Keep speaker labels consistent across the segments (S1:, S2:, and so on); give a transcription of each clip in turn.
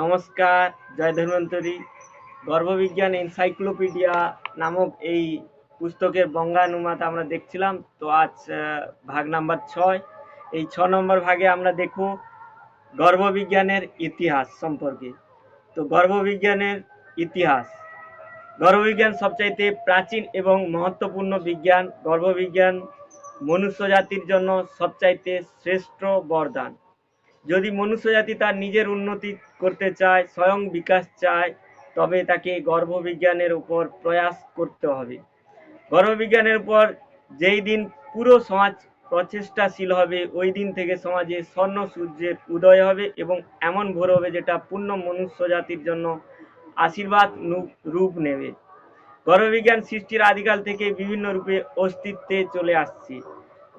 S1: নমস্কার, জয় ধন্বন্তরী। গর্ভবিজ্ঞান এনসাইক্লোপিডিয়া নামক এই পুস্তকের বঙ্গানুবাদ আমরা দেখছিলাম। তো আজ ভাগ নাম্বার ছয়। এই ছ নম্বর ভাগে আমরা দেখব গর্ভবিজ্ঞানের ইতিহাস সম্পর্কে। তো গর্ভবিজ্ঞানের ইতিহাস। গর্ভবিজ্ঞান সবচাইতে প্রাচীন এবং মহত্বপূর্ণ বিজ্ঞান। গর্ভবিজ্ঞান মনুষ্য জাতির জন্য সবচাইতে শ্রেষ্ঠ বরদান। যদি মনুষ্যজাতি তার নিজের উন্নতি করতে চায়, স্বয়ং বিকাশ চায়, তবে তাকে গর্ভবিজ্ঞানের উপর প্রয়াস করতে হবে। গর্ভবিজ্ঞানের উপর যেই দিন পুরো সমাজ প্রচেষ্টাশীল হবে, ওই দিন থেকে সমাজে স্বর্ণ সূর্যের উদয় হবে এবং এমন ভোর হবে যেটা পূর্ণ মনুষ্য জাতির জন্য আশীর্বাদ রূপ নেবে। গর্ভবিজ্ঞান সৃষ্টির আদিকাল থেকে বিভিন্ন রূপে অস্তিত্বে চলে আসছে।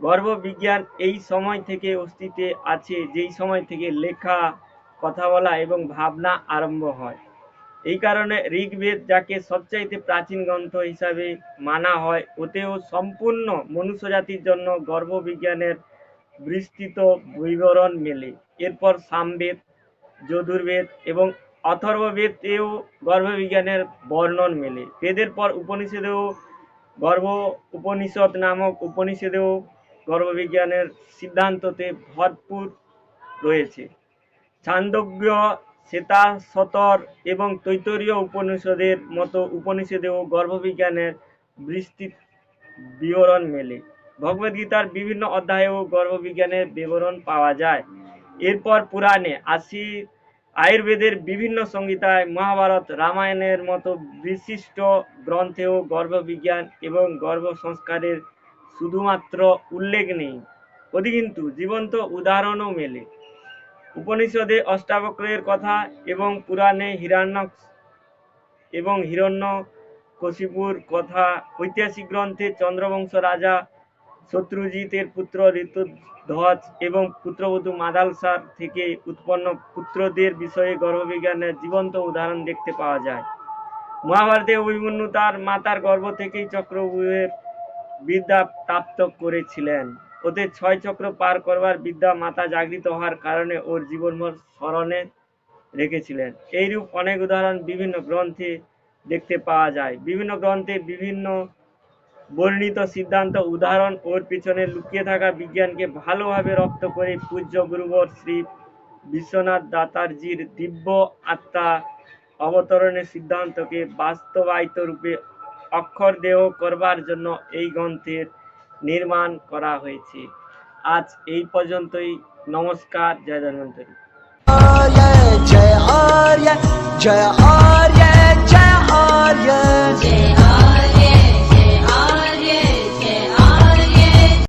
S1: গর্ভবিজ্ঞান এই সময় থেকে অস্তিত্বে আছে, যেই সময় থেকে লেখা, কথা বলা এবং ভাবনা আরম্ভ হয়। এই কারণে ঋগ্বেদ যাকে সবচাইতে প্রাচীন গ্রন্থ হিসাবে মানা হয়, ওতেও সম্পূর্ণ মনুষ্য জাতির জন্য গর্ভবিজ্ঞানের বিস্তৃত বিবরণ মেলে। এরপর সামবেদ, যদুর্বেদ এবং অথর্ববেদেও গর্ভবিজ্ঞানের বর্ণন মেলে। বেদের পর উপনিষদেও গর্ভ উপনিষদ নামক উপনিষদেও গর্ভবিজ্ঞানের সিদ্ধান্ততে ভরপুর রয়েছে। ছান্দোগ্য শ্বেতাশতর এবং তৈতরীয় উপনিষদের মতো উপনিষদেও গর্ভবিজ্ঞানের বিস্তৃত বিবরণ মেলে। ভগবদ্গীতার বিভিন্ন অধ্যায়েও গর্ভবিজ্ঞানের বিবরণ পাওয়া যায়। এরপর পুরাণে আসি আয়ুর্বেদের বিভিন্ন সংহিতায় মহাভারত রামায়ণের মতো বিশিষ্ট গ্রন্থেও গর্ভবিজ্ঞান এবং গর্ভ সংস্কারের শুধুমাত্র উল্লেখ নেই অধিকিন্তু জীবন্ত উদাহরণও মেলে। উপনিষদে অষ্টাবক্রের কথা এবং পুরাণে হিরণ্যক এবং হিরণ্য কশিপুর কথা ঐতিহাসিক গ্রন্থে চন্দ্রবংশ রাজা শত্রুজিতের পুত্র ঋতুধ্বজ এবং পুত্রবধূ মাদালসার থেকে উৎপন্ন পুত্রদের বিষয়ে গর্ভবিজ্ঞানের জীবন্ত উদাহরণ দেখতে পাওয়া যায়। মহাভারতে অভিমন্যু তার মাতার গর্ভ থেকেই চক্রব্যূহের বিদ্যা প্রাপ্ত করেছিলেন। ওদের ছয় চক্র পার করবার বিদ্যা মাতা জাগৃত হওয়ার কারণে ওর জীবনভর স্মরণে রেখেছিলেন। এইরূপ অনেক উদাহরণ বিভিন্ন গ্রন্থে দেখতে পাওয়া যায়। বিভিন্ন গ্রন্থে বিভিন্ন বর্ণিত সিদ্ধান্ত, উদাহরণ ওর পিছনে লুকিয়ে থাকা বিজ্ঞানকে ভালোভাবে রপ্ত করে পূজ্য গুরুবর শ্রী বিশ্বনাথ দাতারজির দিব্য আত্মা অবতরণের সিদ্ধান্তকে বাস্তবায়িত রূপে অক্ষর দেহ করবার জন্য এই গ্রন্থের নির্মাণ করা হয়েছে আজ এই পর্যন্তই নমস্কার, জয় ধন্বন্তরী
S2: জয় জয় জয়.